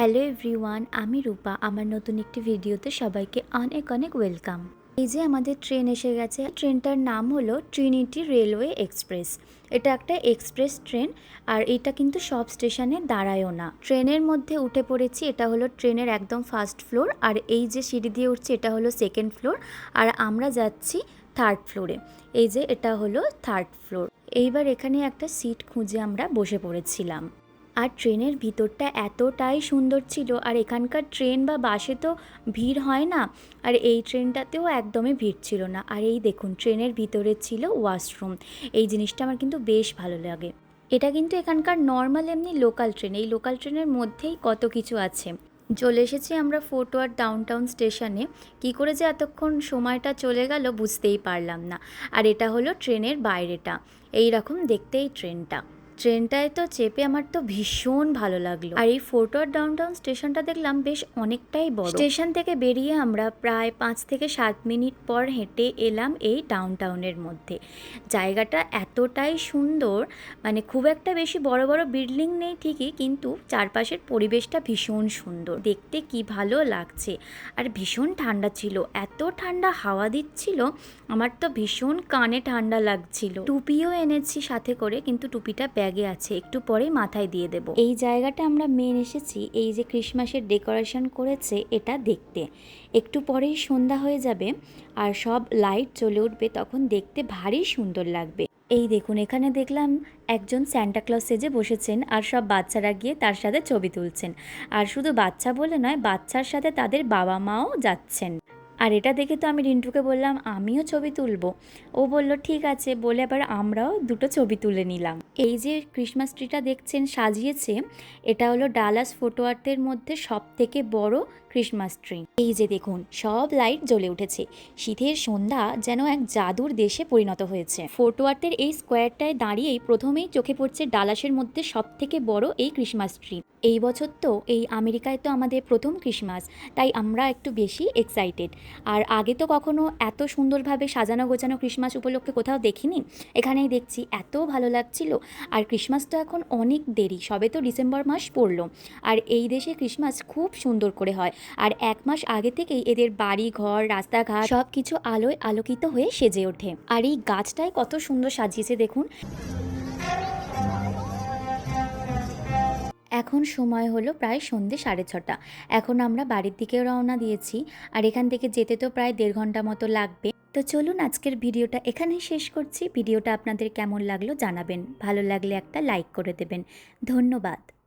Hello everyone, আমি রূপা। আমার নতুন একটি ভিডিওতে সবাইকে অনেক অনেক ওয়েলকাম। এই যে আমাদের ট্রেন এসে গেছে। ট্রেনটার নাম হলো ট্রিনিটি রেলওয়ে এক্সপ্রেস। এটা একটা এক্সপ্রেস ট্রেন, আর এটা কিন্তু সব স্টেশনে দাঁড়ায়ও না। ট্রেনের মধ্যে উঠে পড়েছি, এটা হলো ট্রেনের একদম ফার্স্ট ফ্লোর, আর এই যে সিঁড়ি দিয়ে উঠছে, এটা হলো সেকেন্ড ফ্লোর, আর আমরা যাচ্ছি থার্ড ফ্লোরে। এই যে এটা হলো থার্ড ফ্লোর। এইবার এখানে একটা সিট খুঁজে আমরা বসে পড়েছিলাম। আর ট্রেনের ভিতরটা এতটাই সুন্দর ছিল, আর এখানকার ট্রেন বা বাসে তো ভিড় হয় না, আর এই ট্রেনটাতেও একদমই ভিড় ছিল না। আর এই দেখুন, ট্রেনের ভিতরে ছিল ওয়াশরুম। এই জিনিসটা আমার কিন্তু বেশ ভালো লাগে। এটা কিন্তু এখানকার নর্মাল এমনি লোকাল ট্রেন। এই লোকাল ট্রেনের মধ্যেই কত কিছু আছে। চলে এসেছি আমরা ফোর্টওয়ার ডাউনটাউন স্টেশনে। কি করে যে এতক্ষণ সময়টা চলে গেল বুঝতেই পারলাম না। আর এটা হলো ট্রেনের বাইরেটা। এই রকম দেখতে এই ট্রেনটা। ট্রেনটায় তো চেপে আমার তো ভীষণ ভালো লাগল। আর এই ফোর্টর ডাউন টাউন স্টেশনটা দেখলাম বেশ অনেকটাই বড়। স্টেশন থেকে বেরিয়ে আমরা প্রায় পাঁচ থেকে সাত মিনিট পর হেঁটে এলাম এই ডাউন টাউনের মধ্যে। জায়গাটা এতটাই সুন্দর মানে খুব একটা বেশি বড় বড় বিল্ডিং নেই ঠিকই, কিন্তু চারপাশের পরিবেশটা ভীষণ সুন্দর। দেখতে কি ভালো লাগছে। আর ভীষণ ঠান্ডা ছিল, এত ঠান্ডা হাওয়া দিচ্ছিল, আমার তো ভীষণ কানে ঠান্ডা লাগছিল। টুপিও এনেছি সাথে করে, কিন্তু টুপিটা আছে, একটু পরেই মাথায় দিয়ে দেব। এই জায়গাটা আমরা মেন এসেছি, এই যে ক্রিসমাসের ডেকোরেশন করেছে এটা দেখতে। একটু পরেই সন্ধ্যা হয়ে যাবে আর সব লাইট জ্বলে উঠবে, তখন দেখতে ভারী সুন্দর লাগবে। এই দেখুন, এখানে দেখলাম একজন স্যান্টাক্লজ সেজে বসেছেন আর সব বাচ্চারা গিয়ে তার সাথে ছবি তুলছেন। আর শুধু বাচ্চা বলে নয়, বাচ্চার সাথে তাদের বাবা মাও যাচ্ছেন। আর এটা দেখে তো আমি রিন্টুকে বললাম, আমিও ছবি তুলবো। ও বলল, ঠিক আছে। বলে আবার আমরাও দুটো ছবি তুলে নিলাম। এই যে ক্রিসমাস ট্রিটা দেখছেন সাজিয়েছে, এটা হলো ডালাস ফোটোয়ার্থের মধ্যে সব থেকে বড় ক্রিসমাস ট্রি এই যে দেখুন, সব লাইট জ্বলে উঠেছে। শীতের সন্ধ্যা যেন এক জাদুর দেশে পরিণত হয়েছে। ফোর্টওয়ার্থের এই স্কোয়ারটায় দাঁড়িয়েই প্রথমেই চোখে পড়ছে ডালাসের মধ্যে সব থেকে বড় এই ক্রিসমাস ট্রি এই বছর তো, এই আমেরিকায় তো আমাদের প্রথম ক্রিসমাস তাই আমরা একটু বেশি এক্সাইটেড আর আগে তো কখনো এত সুন্দরভাবে সাজানো গোছানো ক্রিসমাস উপলক্ষে কোথাও দেখিনি। এখানেই দেখছি এত ভালো লাগছিল। আর ক্রিসমাস তো এখন অনেক দেরি, সবে তো ডিসেম্বর মাস পড়ল। আর এই দেশে ক্রিসমাস খুব সুন্দর করে হয়। আর এক মাস আগে থেকেই এদের বাড়ি, ঘর, রাস্তাঘাট সব কিছু আলোয় আলোকিত হয়ে সেজে ওঠে। আর এই গাছটাই কত সুন্দর সাজিয়েছে দেখুন। এখন সময় হলো প্রায় সন্ধে সাড়ে ছটা। এখন আমরা বাড়ির দিকে রওনা দিয়েছি। আর এখান থেকে যেতে তো প্রায় দেড় ঘণ্টা মতো লাগবে। তো চলুন আজকের ভিডিওটা এখানেই শেষ করছি। ভিডিওটা আপনাদের কেমন লাগল জানাবেন। ভালো লাগলে একটা লাইক করে দেবেন। ধন্যবাদ।